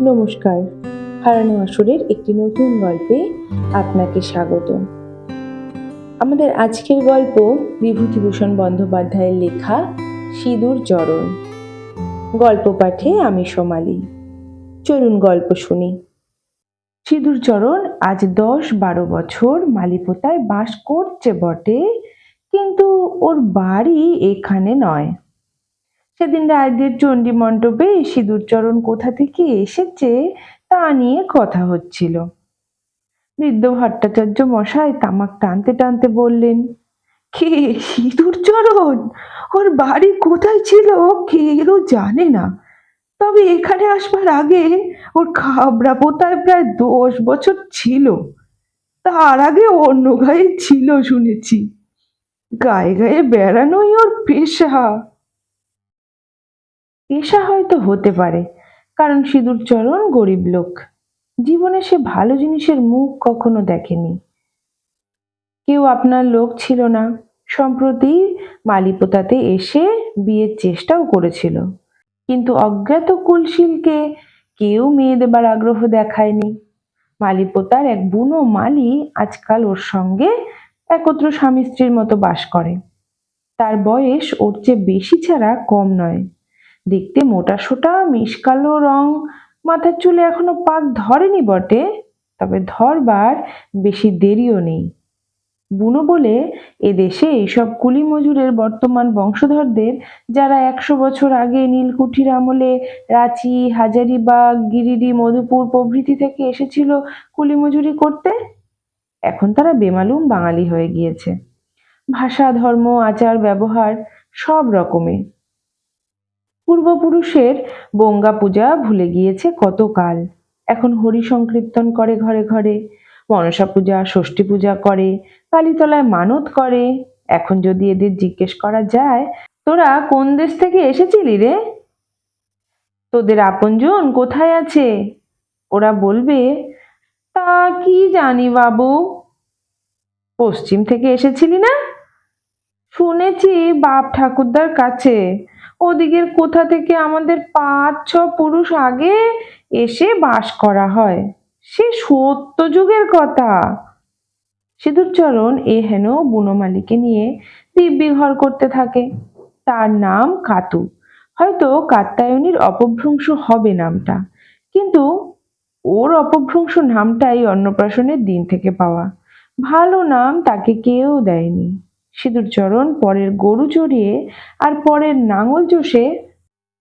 নমস্কার। হারানো আসরের একটি নতুন গল্পে আপনাকে স্বাগত। আমাদের আজকের গল্প বিভূতিভূষণ বন্দ্যোপাধ্যায়ের লেখা সিঁদুর চরণ। গল্প পাঠে আমি সোমালি। চলুন গল্প শুনি। সিঁদুর চরণ আজ দশ বারো বছর মালিপোতায় বাস করছে বটে, কিন্তু ওর বাড়ি এখানে নয়। সেদিন রায়দের চণ্ডী মণ্ডপে সিঁদুরচরণ কোথা থেকে এসেছে তা নিয়ে কথা হচ্ছিল। বৃদ্ধ ভট্টাচার্য মশাই তামাক টানতে টানতে বললেন, কে সিঁদুরচরণ ওর বাড়ি কোথায় ছিল? কেউ জানে না। তবে এখানে আসবার আগে ওর খাবড়া পোতায় প্রায় দশ বছর ছিল। তার আগে অন্য গায়ে ছিল শুনেছি। গায়ে গায়ে বেড়ানোই ওর পেশা। পেশা হয়তো হতে পারে, কারণ সিঁদুরচরণ গরিব লোক। জীবনে সে ভালো জিনিসের মুখ কখনো দেখেনি। কেউ আপনার লোক ছিল না। সম্প্রতি মালিপোতাতে এসে বিয়ের চেষ্টাও করেছিল। কিন্তু অজ্ঞাত কুলশীলকে কেউ মেয়ে দেবার আগ্রহ দেখায়নি। মালিপোতার এক বুনো মালি আজকাল ওর সঙ্গে একত্র স্বামী স্ত্রীর মতো বাস করে। তার বয়স ওর চেয়ে বেশি ছাড়া কম নয়। দেখতে মোটা সোটা মিশকালো রং। মাথার চুলে এখনও পাক ধরেনি বটে, তবে ধরবার বেশি দেরিও নেই। বুনো বলে এদেশে এইসব কুলি মজুরের বর্তমান বংশধরদের, যারা একশো বছর আগে নীলকুঠির আমলে রাঁচি, হাজারিবাগ, গিরিডি, মধুপুর প্রভৃতি থেকে এসেছিল কুলি মজুরি করতে, এখন তারা বেমালুম বাঙালি হয়ে গিয়েছে। ভাষা, ধর্ম, আচার, ব্যবহার সব রকমের। পূর্বপুরুষের বঙ্গা পূজা ভুলে গিয়েছে কতকাল? এখন হরি সংকীর্তন করে ঘরে ঘরে, মনসা পূজা, ষষ্ঠী পূজা করে, কালীতলায় মানত করে। এখন যদি এদের জিজ্ঞেস করা যায়, তোরা কোন দেশ থেকে এসেছিলি রে? তোদের আপনজন কোথায় আছে? ওরা বলবে, তা কি জানি বাবু। পশ্চিম থেকে এসেছিলি না? শুনেছি বাপ ঠাকুরদার কাছে। ওদিকের কোথা থেকে আমাদের পাঁচ, ছ পুরুষ আগে এসে বাস করা হয়। সে সত্য যুগের কথা। সিঁদুরচরণ এ হেন বুনমালিকে নিয়ে দিব্যি ঘর করতে থাকে। তার নাম কাতু। হয়তো কাত্তায়নীর অপভ্রংশ হবে নামটা। কিন্তু ওর অপভ্রংশ নামটাই অন্নপ্রাশনের দিন থেকে পাওয়া। ভালো নাম তাকে কেউ দেয়নি। সিঁদুরচরণ পরের গরু চড়িয়ে আর পরের নাঙল চষে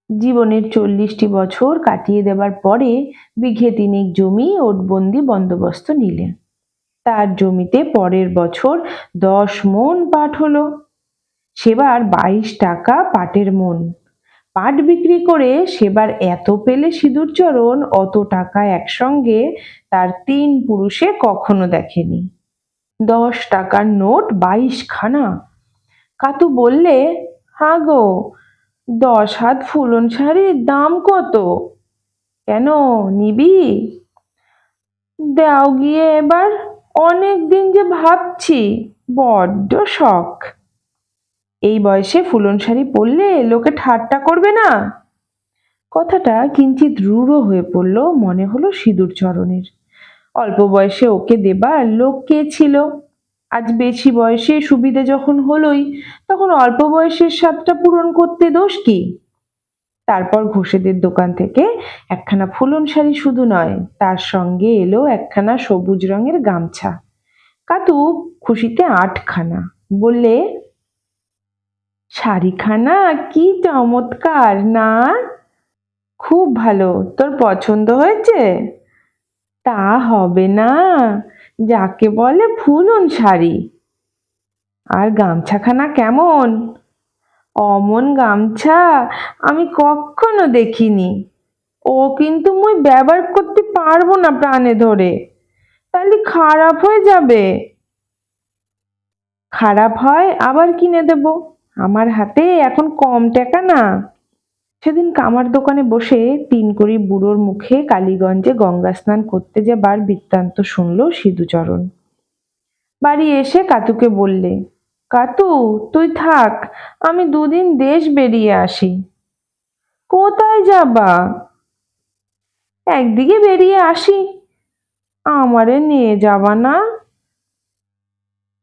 জীবনের চল্লিশটি বছর কাটিয়ে দেবার পরে বিঘে তিনেক জমি ওটবন্দি বন্দোবস্ত নিলেন। তার জমিতে পরের বছর দশ মন পাট হলো। সেবার বাইশ টাকা পাটের মন। পাট বিক্রি করে সেবার এত পেলে সিঁদুরচরণ অত টাকা একসঙ্গে তার তিন পুরুষে কখনো দেখেনি। দশ টাকার নোট বাইশ খানা কাতু বললে হা গো দশ হাত ফুলন শাড়ির দাম কত? কেন নিবি? দাও গিয়ে এবার, অনেক দিন যে ভাবছি, বড্ড শখ। এই বয়সে ফুলন শাড়ি পরলে লোকে ঠাট্টা করবে না? কথাটা কিঞ্চিত রূঢ় হয়ে পড়ল, মনে হলো সিঁদুর চরণের। অল্প বয়সে ওকে দেবার লোক কে ছিল? আজ বেশি বয়সে সুবিধে যখন হলোই, তখন অল্প বয়সের স্বাদটা পূরণ করতে দোষ কি? তারপর ঘোষেদের দোকান থেকে একখানা ফুলন শাড়ি শুধু নয়, তার সঙ্গে এলো একখানা সবুজ রঙের গামছা। কাতু খুশিতে আটখানা, বললে, শাড়িখানা কি চমৎকার না? খুব ভালো, তোর পছন্দ হয়েছে? তা হবে না। যাকে বলে ফুলন শাড়ি। আর গামছাখানা কেমন? অমন গামছা আমি কখনো দেখিনি। ও কিন্তু মুই ব্যবহার করতে পারব না প্রাণে ধরে। তাহলে খারাপ হয়ে যাবে। খারাপ হয় আবার কিনে দেব। আমার হাতে এখন কম টাকা না। সেদিন কামার দোকানে বসে তিন কড়ি বুড়োর মুখে কালীগঞ্জে গঙ্গা স্নান করতে যাবার বৃত্তান্ত শুনল সিধুচরণ। বাড়ি এসে কাতুকে বললে, কাতু, তুই থাক, আমি দুদিন দেশ বেরিয়ে আসি। কোথায় যাবা? একদিকে বেরিয়ে আসি। আমারে নিয়ে যাবা না।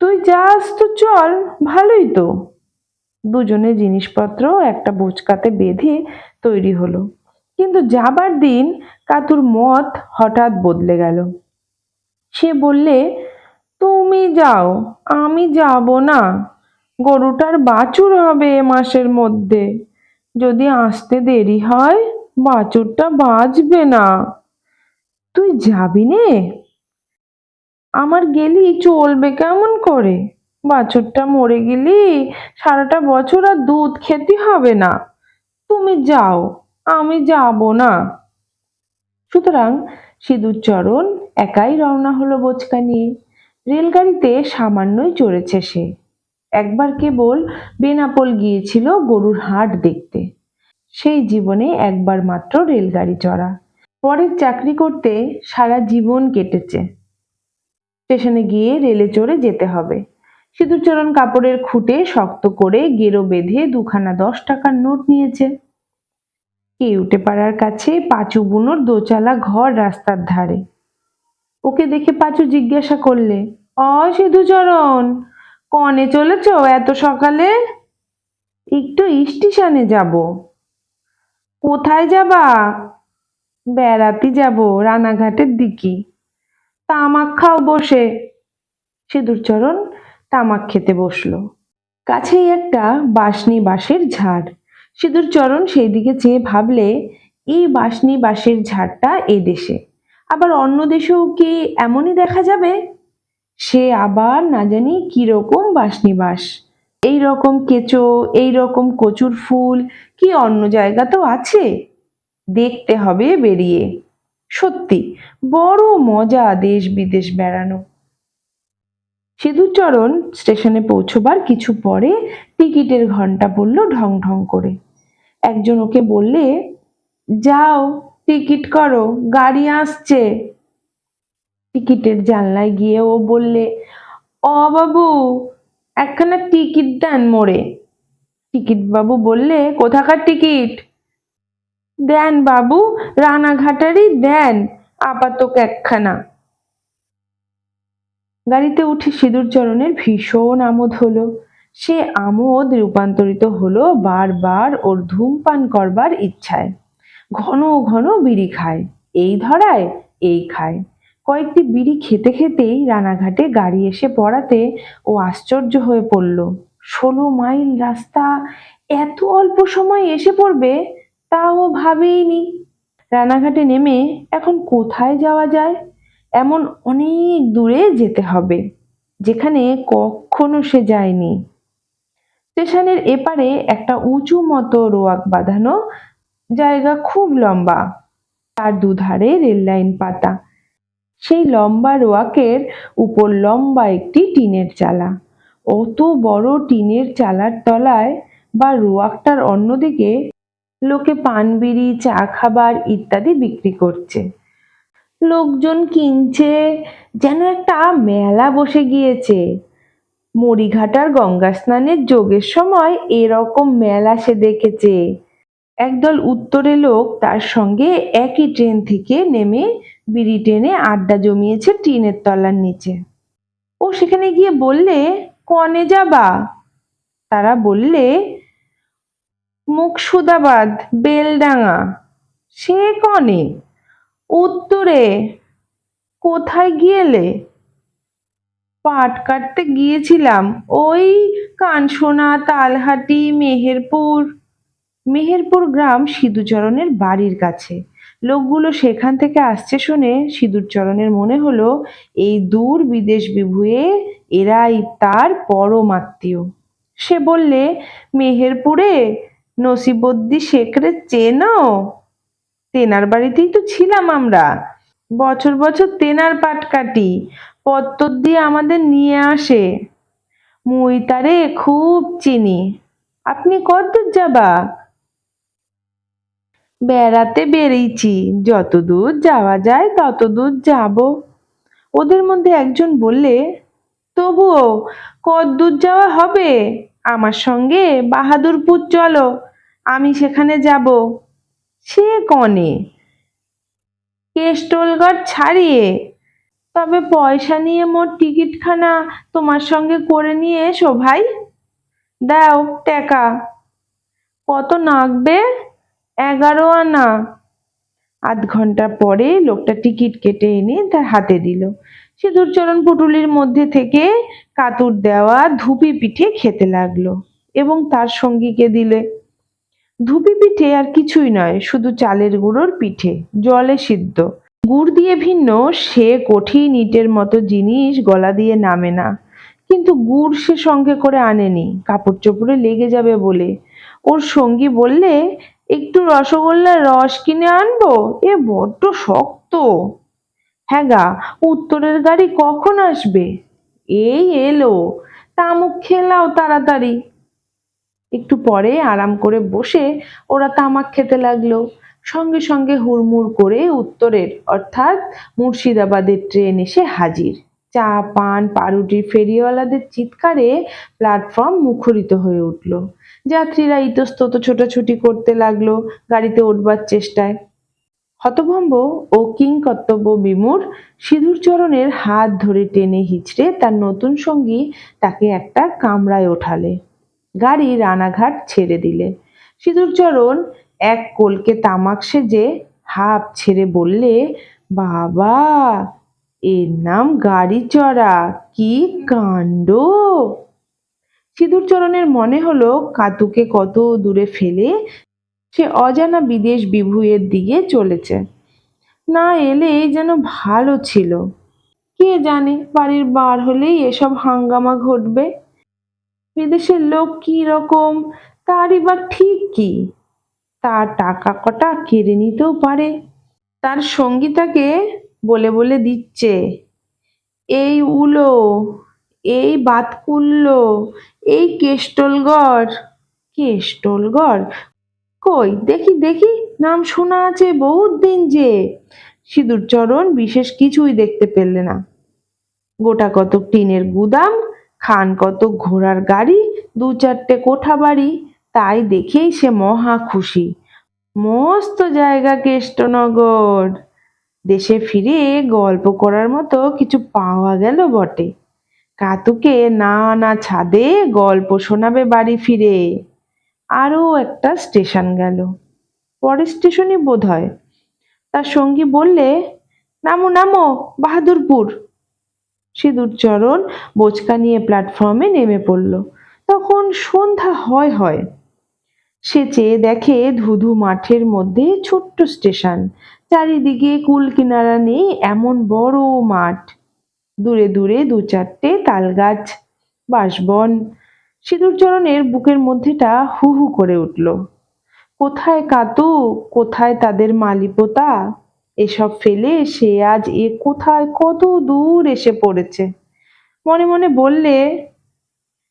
তুই যাস তো চল, ভালোই তো। দুজনে জিনিসপত্র একটা বোচকাতে বেঁধে তৈরি হলো। কিন্তু যাবার দিন কাতুর মত হঠাৎ বদলে গেল। সে বললে, তুমি যাও, আমি যাব না। গরুটার বাছুর হবে এ মাসের মধ্যে। যদি আসতে দেরি হয়, বাছুরটা বাঁচবে না। তুই যাবি নে? আমার গেলি চলবে কেমন করে? বাছুরটা মরে গেলি, সারাটা বছর আর দুধ খেতে হবে না। তুমি যাও, আমি যাব না। সুতরাং সিঁদুরচরণ একাই রওনা হলো বোচকা নিয়ে রেলগাড়িতে সামান্যই চড়েছে সে। একবার কেবল বেনাপোল গিয়েছিল গরুর হাট দেখতে। সেই জীবনে একবার মাত্র রেলগাড়ি চড়া। পরের চাকরি করতে সারা জীবন কেটেছে। স্টেশনে গিয়ে রেলে চড়ে যেতে হবে। সিঁদুরচরণ কাপড়ের খুঁটে শক্ত করে গেরো বেঁধে দুখানা দশ টাকার নোট নিয়েছে। কেউটে পাড়ার কাছে পাঁচু বুনোর দোচালা ঘর রাস্তার ধারে। ওকে দেখে পাঁচু জিজ্ঞাসা করলে অ সিধুচরণ কনে চলেছ এত সকালে? একটু স্টেশনে যাব। কোথায় যাবা? বেড়াতে যাব রানাঘাটের দিকে। তামাক খাও বসে। সিঁদুরচরণ তামাক খেতে বসল। কাছেই একটা বাঁশনি বাঁশের ঝাড়। সিঁদুরচরণ সেই দিকে চেয়ে ভাবলে, এই বাঁশনি বাঁশের ঝাড়টা এ দেশে। আবার অন্য দেশেও কি এমনই দেখা যাবে? সে আবার না জানি কীরকম বাঁশনি বাঁশ এই রকম কেঁচো, এই রকম কচুর ফুল, কি অন্য জায়গা তো আছে? দেখতে হবে বেরিয়ে। সত্যি, বড় মজা দেশ বিদেশ বেড়ানো। সিধুচরণ স্টেশনে পৌঁছবার কিছু পরে টিকিটের ঘণ্টা পড়ল ঢং ঢং করে। একজন ওকে বললে, যাও, টিকিট করো, গাড়ি আসছে। টিকিটের জানলায় গিয়ে ও বললে, অ বাবু, একখানা টিকিট দেন মোড়ে। টিকিট বাবু বললে, কোথাকার টিকিট? দেন বাবু, রানাঘাটারই দেন, আপাতক একখানা। গাড়িতে উঠে সিঁদুরচরণের ভীষণ আমোদ হলো। সে আমোদ রূপান্তরিত হলো বারবার ওর ধূমপান করবার ইচ্ছায়। ঘন ঘন বিড়ি খায়, এই ধরায়, এই খায়। কয়েকটি বিড়ি খেতে খেতেই রানাঘাটে গাড়ি এসে পড়াতে ও আশ্চর্য হয়ে পড়ল। ষোলো মাইল রাস্তা এত অল্প সময় এসে পড়বে তা ও ভাবেইনি রানাঘাটে নেমে এখন কোথায় যাওয়া যায়? এমন অনেক দূরে যেতে হবে, যেখানে কখনো সে যায়নি। স্টেশনের এপারে একটা উঁচু মতো রোয়াক বাঁধানো জায়গা খুব লম্বা, তার দুধারে রেল লাইন পাতা। সেই লম্বা রোয়াকের উপর লম্বা একটি টিনের চালা। অত বড় টিনের চালার তলায় বা রোয়াকটার অন্যদিকে লোকে পান বিড়ি চা খাবার ইত্যাদি বিক্রি করছে। লোকজন কিনছে, যেন একটা মেলা বসে গিয়েছে। মরিঘাটার গঙ্গা স্নানের যোগের সময় এরকম মেলা সে দেখেছে। একদল উত্তরে লোক তার সঙ্গে একই ট্রেন থেকে নেমে বিড়ি টেনে আড্ডা জমিয়েছে টিনের তলার নিচে। ও সেখানে গিয়ে বললে, কনে যাবা? তারা বললে, মুকসুদাবাদ বেলডাঙা সে কনে? উত্তরে কোথায় গিয়েলে? পাট কাটতে গিয়েছিলাম ওই কানসোনা, তালহাটি, মেহেরপুর। মেহেরপুর গ্রাম সিধুচরণের বাড়ির কাছে। লোকগুলো সেখান থেকে আসছে শুনে সিঁদুরচরণের মনে হলো, এই দূর বিদেশ বিভুয়ে এরাই তার পরম আত্মীয়। সে বললে, মেহেরপুরে নসিবদ্দি শেখরে চেনো? তেনার বাড়িতেই তো ছিলাম আমরা। বছর বছর তেনার পাট কাটি, পত্তর দিয়ে আমাদের নিয়ে আসে। মুই তারে খুব চিনি। আপনি কতদূর যাবা? বেড়াতে বেরিয়েছি। যত দূর যাওয়া যায় তত দূর যাব। ওদের মধ্যে একজন বললে, তবুও কত দূর যাওয়া হবে? আমার সঙ্গে বাহাদুরপুর চলো। আমি সেখানে যাব। সে কনে? কেষ্টলগড় ছাড়িয়ে। তবে পয়সা নিয়ে মোর টিকিটখানা তোমার সঙ্গে করে নিয়ে এসো ভাই। দাও টাকা। কত নাগবে এগারো আনা। আধ ঘণ্টা পরে লোকটা টিকিট কেটে এনে তার হাতে দিল। সিঁদুরচরণ পুটুলির মধ্যে থেকে কাতুর দেওয়া ধুপি পিঠে খেতে লাগল এবং তার সঙ্গীকে দিলে। ধুপি পিঠে আর কিছুই নয়, শুধু চালের গুঁড়োর পিঠে, জলে সিদ্ধ। গুড় দিয়ে ভিন্ন, সে কঠিন ইটের মতো জিনিস গলা দিয়ে নামে না। কিন্তু গুড় সে সঙ্গে করে আনেনি কাপড় চোপড়ে লেগে যাবে বলে। ওর সঙ্গী বললে, একটু রসগোল্লার রস কিনে আনব? এ বড্ড শক্ত। হ্যাঁ গা, উত্তরের গাড়ি কখন আসবে? এই এলো। তামুক খেলাও তাড়াতাড়ি। একটু পরে আরাম করে বসে ওরা তামাক খেতে লাগল। সঙ্গে সঙ্গে হুড়মুড় করে উত্তরের, অর্থাৎ মুর্শিদাবাদের ট্রেন এসে হাজির। চা, পান, পাউরুটি ফেরিওয়ালাদের চিৎকারে প্ল্যাটফর্ম মুখরিত হয়ে উঠল। যাত্রীরা ইতস্তত ছোটাছুটি করতে লাগল গাড়িতে উঠবার চেষ্টায়। হতভম্ব ও কিংকর্তব্য বিমূর সিঁদুরচরণের হাত ধরে টেনে হিচড়ে তার নতুন সঙ্গী তাকে একটা কামরায় ওঠালে। গাড়ি রানাঘাট ছেড়ে দিলে। সিঁদুরচরণ এক কোলকে তামাক সেজে হাফ ছেড়ে বললে, বাবা, এর নাম গাড়ি চড়া, কি কাণ্ড? সিঁদুরচরণের মনে হলো কাতুকে কত দূরে ফেলে সে অজানা বিদেশ বিভুঁইয়ের দিকে চলেছে। না এলে যেন ভালো ছিল। কে জানে বাড়ির বার হলেই এসব হাঙ্গামা ঘটবে। বিদেশের লোক কি রকম? তারই বা ঠিক কি? তার টাকা কটা কেড়ে নিতেও পারে। তার সঙ্গী তাকে বলে বলে দিচ্ছে, এই উলো, এই বাতকুল্ল, এই কেষ্টলগড় কেষ্টলগড়, কই? দেখি দেখি, নাম শোনা আছে বহুত দিন যে। সিঁদুরচরণ বিশেষ কিছুই দেখতে পেলে না। গোটা কতক টিনের গুদাম খান কত ঘোড়ার গাড়ি, দু চারটে কোঠা বাড়ি, তাই দেখেই সে মহা খুশি। মস্ত জায়গা কেষ্টনগর দেশে ফিরে গল্প করার মতো কিছু পাওয়া গেল বটে। কাতুকে না না ছাদে গল্প শোনাবে বাড়ি ফিরে। আরও একটা স্টেশন গেল। পরের স্টেশনই বোধ হয় তার সঙ্গী বললে, নামো নামো, বাহাদুরপুর। সিঁদুরচরণ বোচকা নিয়ে প্ল্যাটফর্মে নেমে পড়ল। তখন সন্ধ্যা হয় হয়। সে চেয়ে দেখে ধুধু মাঠের মধ্যে ছোট্ট স্টেশন। চারিদিকে কুল কিনারা নেই, এমন বড় মাঠ। দূরে দূরে দু চারটে তাল গাছ বাঁশবন সিঁদুরচরণের বুকের মধ্যেটা হু হু করে উঠল। কোথায় কাতু? কোথায় তাদের মালিপোতা? এসব ফেলে সে আজ এ কোথায় কত দূর এসে পড়েছে। মনে মনে বললে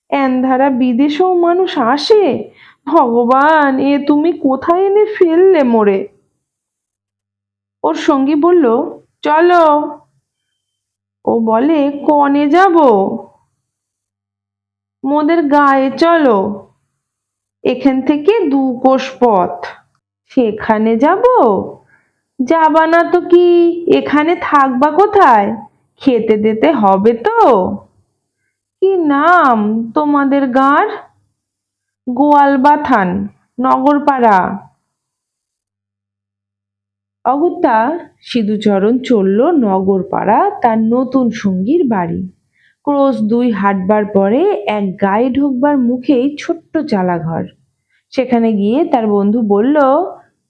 এন্ধারা বিদেশেও মানুষ আসে? ভগবান, এ তুমি কোথায় এনে ফেললে মোরে? ওর সঙ্গী বলল, চলো। ও বলে, কনে যাব? মোদের গায়ে চলো। এখান থেকে দু কোষ পথ। সেখানে যাব? যাবা না তো কি? এখানে থাকবা কোথায়? খেতে দিতে হবে তো। কি নাম তোমাদের গাঁর? গোয়ালবাথান, নগরপাড়া। অগত্যা সিধুচরণ চলল নগরপাড়া, তার নতুন সঙ্গীর বাড়ি। ক্রোশ দুই হাঁটবার পরে এক গায়ে ঢুকবার মুখেই ছোট্ট চালাঘর। সেখানে গিয়ে তার বন্ধু বলল,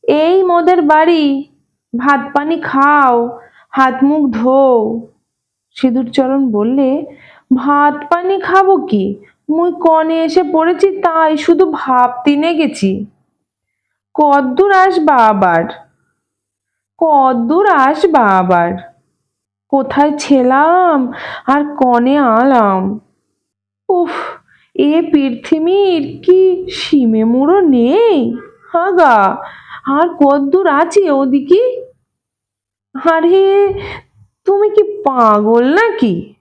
এই মোদের বাড়ি ভাত পানি খাও, হাত মুখ ধোও। সিঁদুরচরণ বললে, ভাত পানি খাব কি? মুই কনে এসে পড়েছি তাই শুধু ভাবতিনে গেছি কদ্দূর আসবা আবার? কদ্দূর আসবা আবার? কোথায় ছেলাম আর কনে আলাম? উফ, এ পৃথিবীর কি সীমে মুড়ো নেই? হাগা আর কদ্দূর আছে ওদিকে? আরে, তুমি কি পাগল নাকি?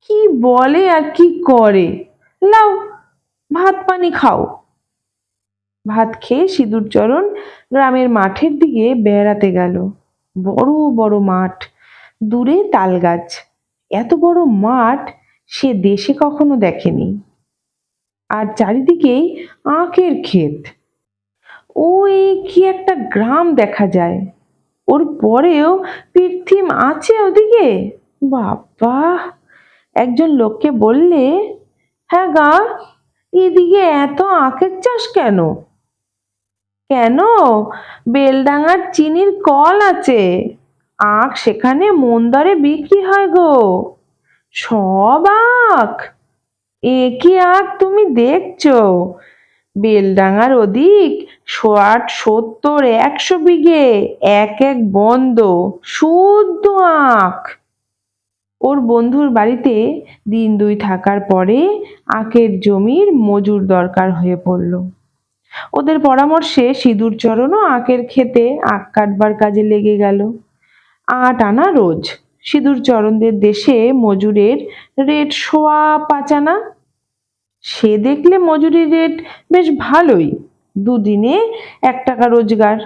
কি বলে আর কি করে? লাও ভাত পানি খাও। ভাত খেয়ে সিঁদুরচরণ গ্রামের মাঠের দিকে বেড়াতে গেল। বড় বড় মাঠ, দূরে তাল গাছ এত বড় মাঠ সে দেশে কখনো দেখেনি। আর চারিদিকেই আখের ক্ষেত। ওই কি একটা গ্রাম দেখা যায়। ওর পরেও পৃথিম আছে ওদিকে? বাবা, একজন লোককে বললে হ্যাঁ গা, এদিকে এত আখের চাষ কেন? কেন? বেলডাঙার চিনির কল আছে। আখ সেখানে মন দরে বিক্রি হয় গো। সব আখ। এ কি আখ তুমি দেখছ? বেলডাঙার ওদিক ষাট, সত্তর, একশো বিঘে, এক এক বন্ধ, শুদ্ধ আখ। ওর বন্ধুর বাড়িতে দিন দুই থাকার পরে আখের জমির মজুর দরকার হয়ে পড়ল। ওদের পরামর্শে সিঁদুর চরণও আখের খেতে আখ কাটবার কাজে লেগে গেল। আট আনা রোজ। সিঁদুর চরণদের দেশে মজুরের রেট সোয়া পাঁচ আনা। সে দেখলে মজুরি রেট বেশ ভালোই। দুদিনে এক টাকা রোজগার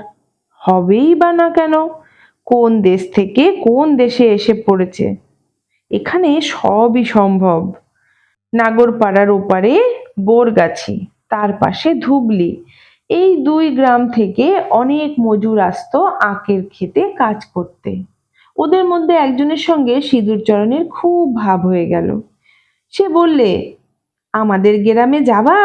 হবেই বা না কেন? কোন দেশ থেকে কোন দেশে এসে পড়েছে? এখানে সবই সম্ভব। নাগরপাড়ার ওপারে বোরগাছি, তার পাশে ধুবলি। এই দুই গ্রাম থেকে অনেক মজুর আসত আখের খেতে কাজ করতে। ওদের মধ্যে একজনের সঙ্গে সিঁদুর চরণের খুব ভাব হয়ে গেল। সে বললে, আমাদের গ্রামে যাবা?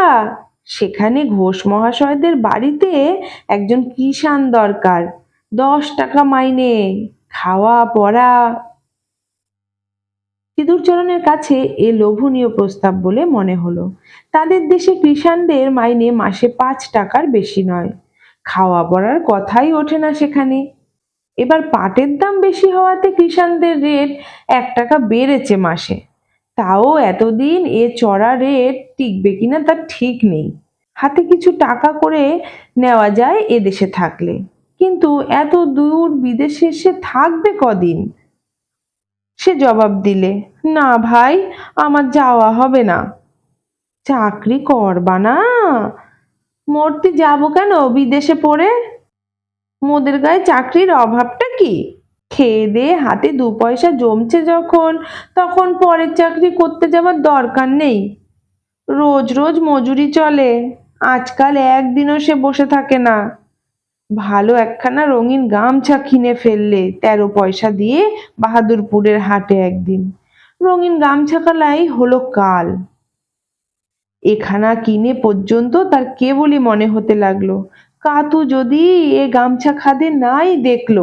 সেখানে ঘোষ মহাশয়দের বাড়িতে একজন কিষান দরকার। দশ টাকা মাইনে, খাওয়া, পড়া। সিঁদুরচরণের কাছে এ লোভনীয় প্রস্তাব বলে মনে হলো। তাদের দেশে কৃষাণদের মাইনে মাসে পাঁচ টাকার বেশি নয়। খাওয়া, পড়ার কথাই ওঠে না সেখানে। এবার পাটের দাম বেশি হওয়াতে কৃষাণদের রেট এক টাকা বেড়েছে মাসে। তাও এতদিন এ চড়া রেট টিকবে কিনা তার ঠিক নেই। হাতে কিছু টাকা করে নেওয়া যায় এদেশে থাকলে। কিন্তু এত দূর বিদেশে সে থাকবে কদিন? সে জবাব দিলে, না ভাই, আমার যাওয়া হবে না। চাকরি করবা না? মরতে যাব কেন বিদেশে পড়ে? মোদের গায়ে চাকরির অভাবটা কি? খেয়ে দে হাতে দু পয়সা জমছে যখন, তখন পরের চাকরি করতে যাওয়ার দরকার নেই। রোজ রোজ মজুরি চলে, আজকাল একদিনও সে বসে থাকে না। ভালো একখানা রঙিন গামছা কিনে ফেললে তেরো পয়সা দিয়ে বাহাদুরপুরের হাটে একদিন। রঙিন গামছা কালাই হলো কাল। এখানা কিনে পর্যন্ত তার কেবলই মনে হতে লাগল। কাতু যদি এ গামছা খাদে নাই দেখল।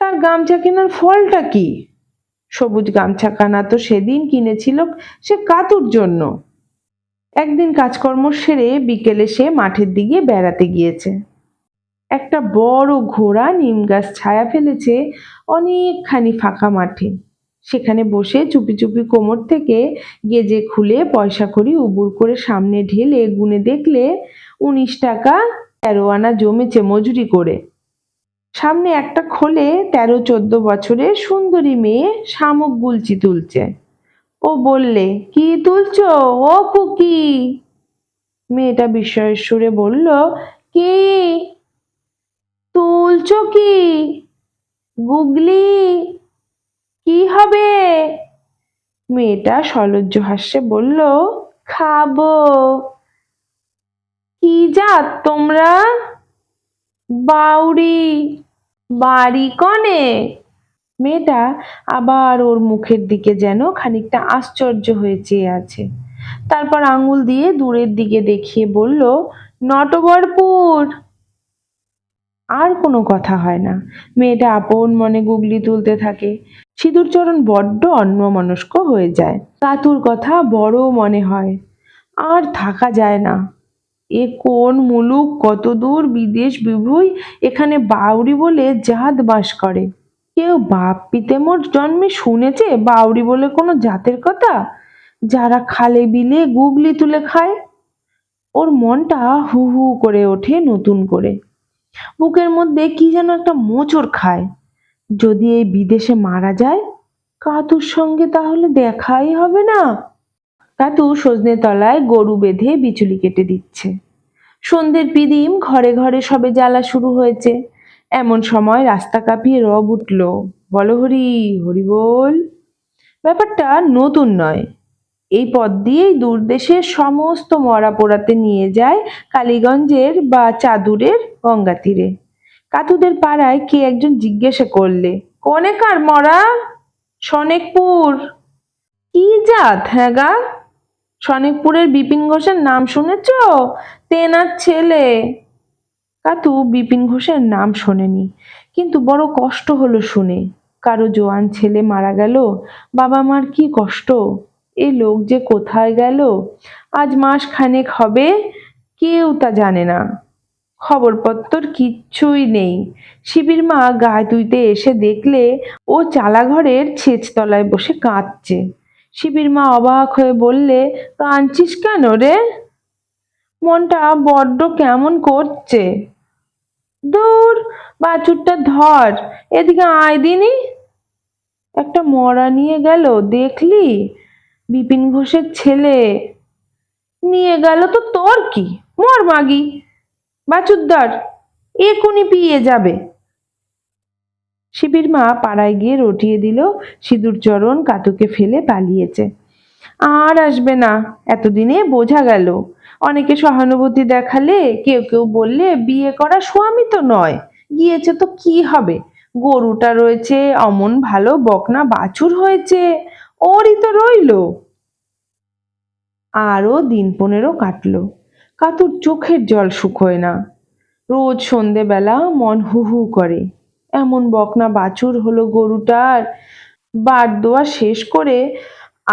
তার গামছা কেনার ফলটা কি? সবুজ গামছা কানা তো সেদিন কিনেছিল সে কাতুর জন্য। একদিন কাজকর্ম সেরে বিকেলে সে মাঠের দিকে বেড়াতে গিয়েছে। একটা বড় ঘোড়া নিম গাছ ছায়া ফেলেছে অনেকখানি ফাঁকা মাঠে। সেখানে বসে চুপি চুপি কোমর থেকে গেজে খুলে পয়সা করি উবুর করে সামনে ঢেলে গুনে দেখলে উনিশ টাকা তেরো আনা জমেছে মজুরি করে। সামনে একটা খোলে তেরো চোদ্দ বছরের সুন্দরী মেয়ে শামুক গুলচি তুলছে। ও বললে, কি তুলছো? ও খুকি মেয়েটা বিস্ময়ের সুরে বলল, কি? তুলছো কি? গুগলি? কি হবে? মেয়েটা সলজ্জ হাস্যে বলল, খাব। কি জাত তোমরা? বাউরি বাড়ি কনে? মেয়েটা আবার ওর মুখের দিকে যেন খানিকটা আশ্চর্য হয়ে চেয়ে আছে। তারপর আঙুল দিয়ে দূরের দিকে দেখিয়ে বলল, নটবরপুর! আর কোনো কথা হয় না। মেয়েটা আপন মনে গুগলি তুলতে থাকে। সিঁদুরচরণ বড্ড অন্যমনস্ক হয়ে যায়। কাতুর কথা বড় মনে হয়। আর থাকা যায় না। এ কোন মুলুক কতদূর বিদেশ বিভুই? এখানে বাউরি বলে জাত বাস করে। কেউ বাপ পিতেমোর জন্মে শুনেছে বাউরি বলে কোনো জাতের কথা? যারা খালে বিলে গুগলি তুলে খায়। ওর মনটা হু হু করে ওঠে নতুন করে। বুকের মধ্যে কি যেন একটা মোচড় খায়। যদি এই বিদেশে মারা যায়, কাতুর সঙ্গে তাহলে দেখাই হবে না। কাতু সজনে তলায় গরু বেঁধে বিচুলি কেটে দিচ্ছে। সন্ধ্যের পিদিম ঘরে ঘরে সবে জ্বালা শুরু হয়েছে। এমন সময় রাস্তা কাঁপিয়ে রব উঠল, বলো হরি হরি বল। ব্যাপারটা নতুন নয়। এই পথ দিয়েই দূরদেশের সমস্ত মরা পোড়াতে নিয়ে যায় কালীগঞ্জের বা চাদুরের গঙ্গা তীরে। কাতুদের পাড়ায় কে একজন জিজ্ঞাসা করলে কনেকার মরা? সনেকপুর? কি জাত হ্যাঁ গা? সনেকপুরের বিপিন ঘোষের নাম শুনেছ? তেনার ছেলে। কাতু বিপিন ঘোষের নাম শোনেনি। কিন্তু বড় কষ্ট হলো শুনে। কারও জোয়ান ছেলে মারা গেল। বাবা মার কি কষ্ট? এ লোক যে কোথায় গেল? আজ মাস খানেক হবে। কেউ তা জানে না। খবরপত্তর কিচ্ছুই নেই। শিবির মা গায়ে তুইতে এসে দেখলে ও চালাঘরের ছেচতলায় বসে কাঁদছে। শিবির মা অবাক হয়ে বললে, কাঁদছিস কেন রে? মনটা বড্ড কেমন করছে। দূর, বাছুরটা ধর, এদিকে আয় দিনি। একটা মরা নিয়ে গেল, দেখলি? বিপিন ঘোষের ছেলে। নিয়ে গেল তো তোর কি? মর মাগি। বাছুরদার, এখুনি পিয়ে যাবে। শিবির মা পাড়ায় গিয়ে রটিয়ে দিল, সিঁদুর চরণ কাতুকে ফেলে পালিয়েছে। আর আসবে না, এতদিনে বোঝা গেল। অনেকে সহানুভূতি দেখালে, কেউ কেউ বললে, বিয়ে করা স্বামী তো নয়, গিয়েছে তো কি হবে? গরুটা রয়েছে, অমন ভালো বকনা বাছুর হয়েছে, ওরই তো রইল। আরও দিন পনেরো কাটলো। কাতুর চোখের জল শুকোয় না। রোজ সন্ধেবেলা মন হু হু করে। এমন বকনা বাছুর হলো গরুটার। বার দোয়া শেষ করে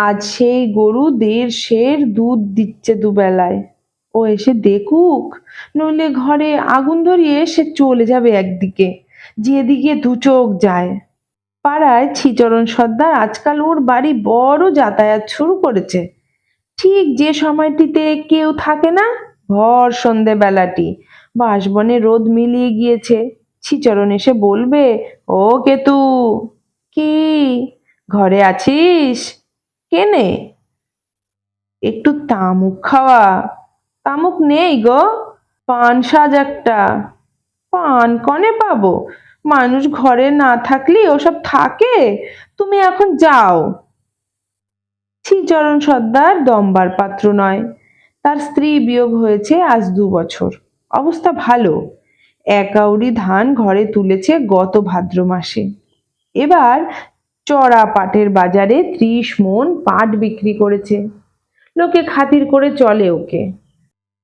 আজ সেই গরু দের শের দুধ দিচ্ছে দুবেলায়। ও এসে দেখুক, নইলে ঘরে আগুন ধরিয়ে সে চলে যাবে একদিকে, যেদিকে দু চোখ যায়। পাড়ায় ছিচরণ সর্দার আজকাল ওর বাড়ি বড় যাতায়াত শুরু করেছে। ঠিক যে সময়টিতে কেউ থাকে না, ভর সন্ধেবেলাটি বাসবনে রোদ মিলিয়ে গিয়েছে। ছিচরণ এসে বলবে, ও কেতু, কি? ঘরে আছিস? কেনে? একটু তামুক খাওয়া। তামুক নেই গো, পান সাজ একটা। পান কনে পাবো? মানুষ ঘরে না থাকলে ওসব থাকে? তুমি এখন যাও। শ্রীচরণ সর্দার দম্বার পাত্র নয়। তার স্ত্রী বিয়োগ হয়েছে আজ দু বছর। অবস্থা ভালো। একাউরি ধান ঘরে তুলেছে গত ভাদ্র মাসে। এবার চড়া পাটের বাজারে ত্রিশ মন পাট বিক্রি করেছে। লোকে খাতির করে চলে ওকে।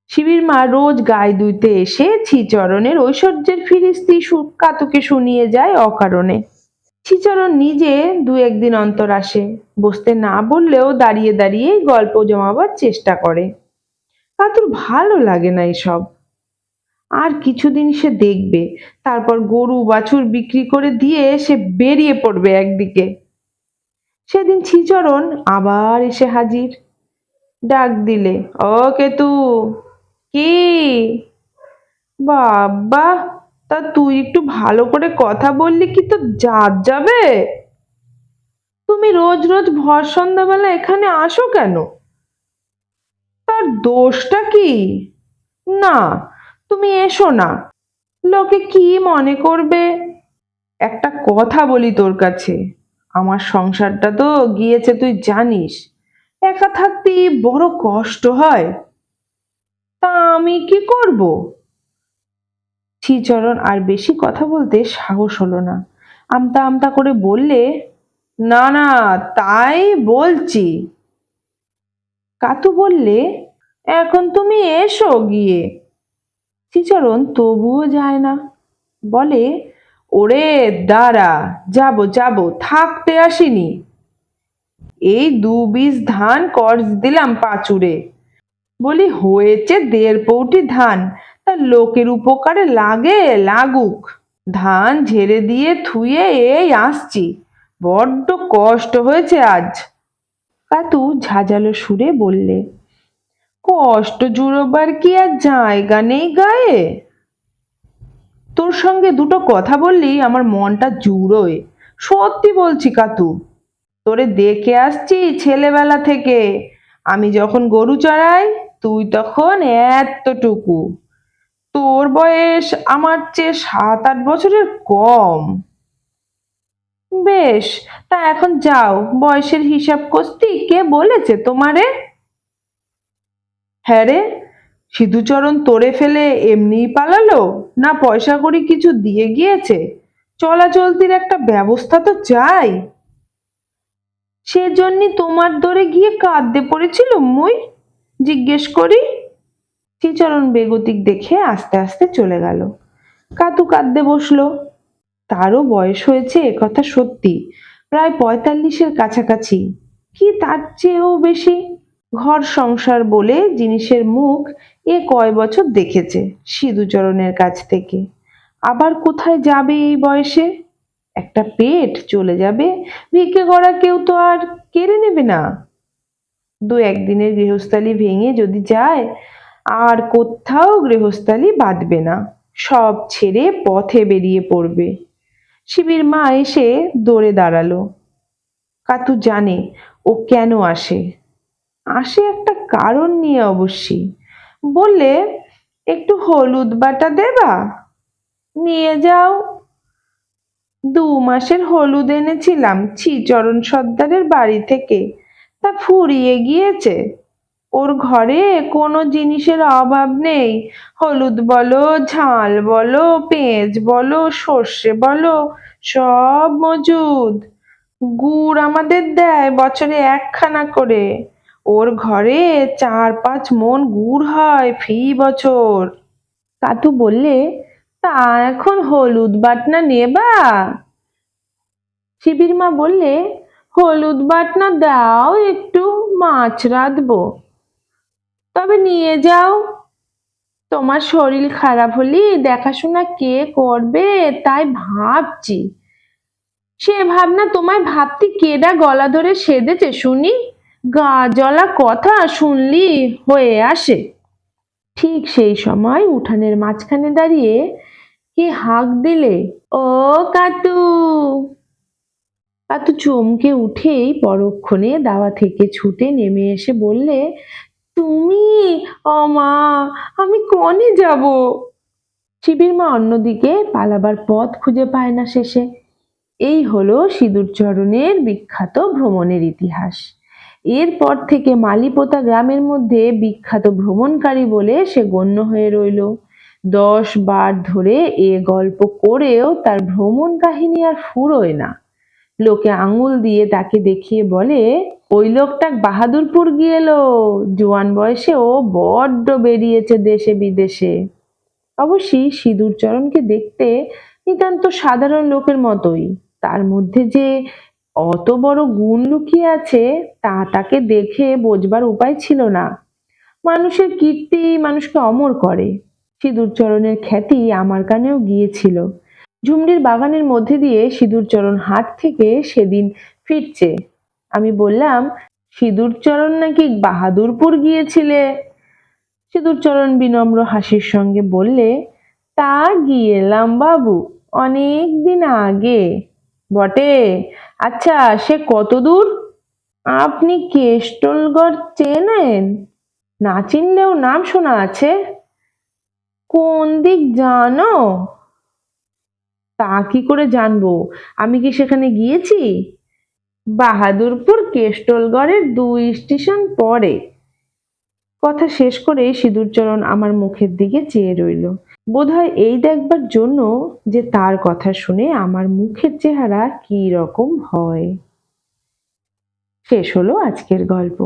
শিবির মা রোজ গায়ে দুইতে এসে শ্রীচরণের ঐশ্বর্যের ফিরিস্তি কাতুকে শুনিয়ে যায় অকারণে। শ্রীচরণ নিজে দু একদিন অন্তর আসে। বসতে না বললেও দাঁড়িয়ে দাঁড়িয়ে গল্প জমাবার চেষ্টা করে। কাতুর ভালো লাগে না এসব। আর কিছুদিন সে দেখবে। তারপর গরু, বাছুর বিক্রি করে দিয়ে সে বেরিয়ে পড়বে একদিকে। সেদিন শ্রীচরণ আবার এসে হাজির। ডাক দিলে, ও কেতু, কি? বাবা, তা তুই একটু ভালো করে কথা বললি কি তো জাত যাবে? তুমি রোজ রোজ ভর সন্ধ্যাবেলা এখানে আসো কেন? তার দোষটা কি? না তুমি এসো না। লোকে কি মনে করবে? একটা কথা বলি তোর কাছে। আমার সংসারটা তো গিয়েছে, তুই জানিস। একা থাকতে বড় কষ্ট হয়। তা আমি কি করব? শ্রীচরণ আর বেশি কথা বলতে সাহস হলো না। আমতা আমতা করে বললে, না না, তাই বলছি। কাতু বললে, এখন তুমি এসো গিয়ে। শ্রীচরণ তবুও যায় না। বলে, ওরে দাঁড়া, যাব যাব, থাকতে আসিনি। এই দু বীজ ধান কর্জ দিলাম পাচুরে বলি, হয়েছে দেড় পৌটি ধান, তা লোকের উপকারে লাগে, লাগুক। ধান ঝেড়ে দিয়ে থুয়ে এই আসছি, বড্ড কষ্ট হয়েছে আজ কাতু ঝাঁঝালো সুরে বললে কষ্ট জুড়োবার কি আর জায়গা নেই গায়ে? তোর সঙ্গে দুটো কথা বললি আমার মনটা জুড়োয়। সত্যি বলছি কাতু তোরে দেখে আসছি ছেলেবেলা থেকে। আমি যখন গরু চড়াই, তুই তখন এতটুকু। তোর বয়স আমার চেয়ে সাত আট বছরের কম। বেশ, তা এখন যাও, বয়সের হিসাব কষতি কে বলেছে তোমারে? হ্যাঁ রে, সিধুচরণ তোরে ফেলে এমনিই পালালো? না পয়সা করি কিছু দিয়ে গিয়েছে? চলাচলতির একটা ব্যবস্থা তো চাই। সেজন্যই তোমার দরে গিয়ে কাঁদতে পড়েছিল মুই? জিজ্ঞেস করি। শ্রীচরণ বেগতিক দেখে আস্তে আস্তে চলে গেল। কাতু কাঁদতে বসল। তারও বয়স হয়েছে একথা সত্যি। প্রায় পঁয়তাল্লিশের কাছাকাছি। কি তার চেয়েও বেশি? ঘর সংসার বলে জিনিসের মুখ এ কয় বছর দেখেছে সিধুচরণের কাছ থেকে। আবার কোথায় যাবে এই বয়সে? একটা পেট চলে যাবে, ভিক্ষে করা কেউ তো আর কেড়ে নেবে না। দু একদিনের গৃহস্থালি ভেঙে যদি যায়, আর কোথাও গৃহস্থালি বাঁধবে না, সব ছেড়ে পথে বেরিয়ে পড়বে। শিবির মা এসে দৌড়ে দাঁড়াল। কাতু জানে ও কেন আসে। আসে একটা কারণ নিয়ে অবশ্যই বললে, একটু হলুদ বাটা দেবা? নিয়ে যাও। দু মাসের হলুদ এনেছিলাম চরণ সর্দারের বাড়ি থেকে। তা ফুরিয়ে গিয়েছে। ওর ঘরে কোনো জিনিসের অভাব নেই। হলুদ বলো, ঝাল বলো, পেঁয়াজ বলো, সর্ষে বলো, সব মজুদ। গুড় আমাদের দেয় বছরে একখানা করে। ওর ঘরে চার পাঁচ মন গুড় হয় ফি বছর। কাতু বললে, তা এখন হলুদ বাটনা নেবা? শিবির মা বললে, হলুদ বাটনা দাও, একটু মাছ রাঁধবো। তবে নিয়ে যাও। তোমার শরীর খারাপ হলে দেখাশোনা কে করবে, তাই ভাবছি। সে ভাবনা তোমায় ভাবতে কেডা গলা ধরে সেধেছে শুনি? গা কথা শুনলি হয়ে আসে। ঠিক সেই সময় উঠানের মাঝখানে দাঁড়িয়ে কে হাঁক দিলে, ও কাতু। কাতু চমকে উঠেই পরক্ষণে দাওয়া থেকে ছুটে নেমে এসে বললে, তুমি অমা আমি কনে যাব? শিবির মা অন্যদিকে পালাবার পথ খুঁজে পায় না শেষে। এই হলো সিঁদুরচরণের বিখ্যাত ভ্রমণের ইতিহাস। এরপর থেকে মালিপোতা গ্রামের মধ্যে বিখ্যাত ভ্রমণকারী বলে সে গণ্য হয়ে রইল। দশ বার ধরে এ গল্প করেও তার ভ্রমণ কাহিনী আর ফুরোয় না। লোকে আঙুল দিয়ে তাকে দেখিয়ে বলে, ওই লোকটা বাহাদুরপুর গিয়েলো। জোয়ান বয়সে ও বড্ড বেরিয়েছে দেশে বিদেশে। অবশ্যই সিঁদুরচরণকে দেখতে নিতান্ত সাধারণ লোকের মতোই। তার মধ্যে যে অত বড় গুণ লুকিয়ে আছে, তা তাকে দেখে বোঝবার উপায় ছিল না। মানুষের কীর্তি মানুষকে অমর করে। সিঁদুরচরণের খ্যাতি আমার কানেও গিয়েছিল। ঝুমড়ির বাগানের মধ্যে দিয়ে সিঁদুরচরণ হাট থেকে সেদিন ফিরছে। আমি বললাম সিঁদুরচরণ নাকি বাহাদুরপুর গিয়েছিলে? সিঁদুরচরণ বিনম্র হাসির সঙ্গে বললে, তা গিয়েলাম বাবু, অনেক দিন আগে। বটে আচ্ছা সে কত দূর আপনি কেষ্টলগড় চেনেন? না চিনলেও নাম শোনা আছে। কোন দিক জানো? তা কি করে জানব? আমি কি সেখানে গিয়েছি? বাহাদুরপুর কেষ্টলগড়ের দুই স্টেশন পরে। কথা শেষ করে সিঁদুরচরণ আমার মুখের দিকে চেয়ে রইল। বোধহয় এই দেখবার জন্য যে তার কথা শুনে আমার মুখের চেহারা কি রকম হয়। শেষ হলো আজকের গল্প।